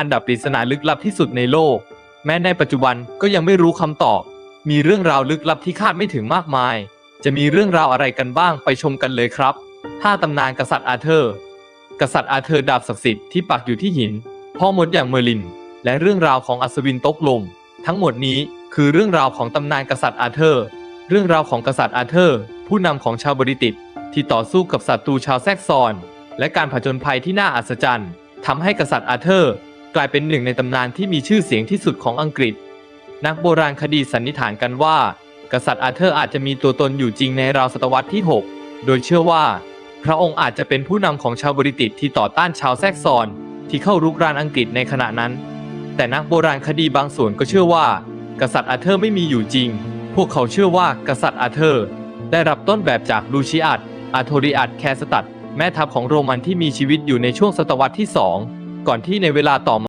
อันดับปริศนาลึกลับที่สุดในโลก แม้ในปัจจุบันก็ยังไม่รู้คำตอบ มีเรื่องราวลึกลับที่คาดไม่ถึงมากมาย จะมีเรื่องราวอะไรกันบ้างไปชมกันเลยครับถ้าตำนานกษัตริย์อาเธอร์ กษัตริย์อาเธอร์ดาบศักดิ์สิทธิ์ที่ปักอยู่ที่หิน พ่อมดอย่างเมอร์ลิน และเรื่องราวของอัศวินตกลม ทั้งหมดนี้คือเรื่องราวของตำนานกษัตริย์อาเธอร์ เรื่องราวของกษัตริย์อาเธอร์ ผู้นำของชาวบริติตที่ต่อสู้กับศัตรูชาวแซกซอน และการผจญภัยที่น่าอัศจรรย์ทำให้กษัตริย์อาเธอร์ กลายเป็นหนึ่งในตำนานที่มีชื่อเสียงที่สุดของอังกฤษ นักโบราณคดีสันนิษฐานกันว่า กษัตริย์อาเธอร์อาจจะมีตัวตนอยู่จริงในราวศตวรรษที่ 6 โดยเชื่อว่า พระองค์อาจจะเป็นผู้นำของชาวบริติตที่ต่อต้านชาวแซกซอน ที่เข้ารุกรานอังกฤษในขณะนั้น แต่นักโบราณคดีบางส่วนก็เชื่อว่า กษัตริย์อาเธอร์ไม่มีอยู่จริง พวกเขาเชื่อว่ากษัตริย์อาเธอร์ ได้รับต้นแบบจากลูชิอัดอาโทริอัดแคสตัดแม่ทัพของโรมันที่มีชีวิตอยู่ในช่วงศตวรรษที่2 ก่อนที่ในเวลาต่อมา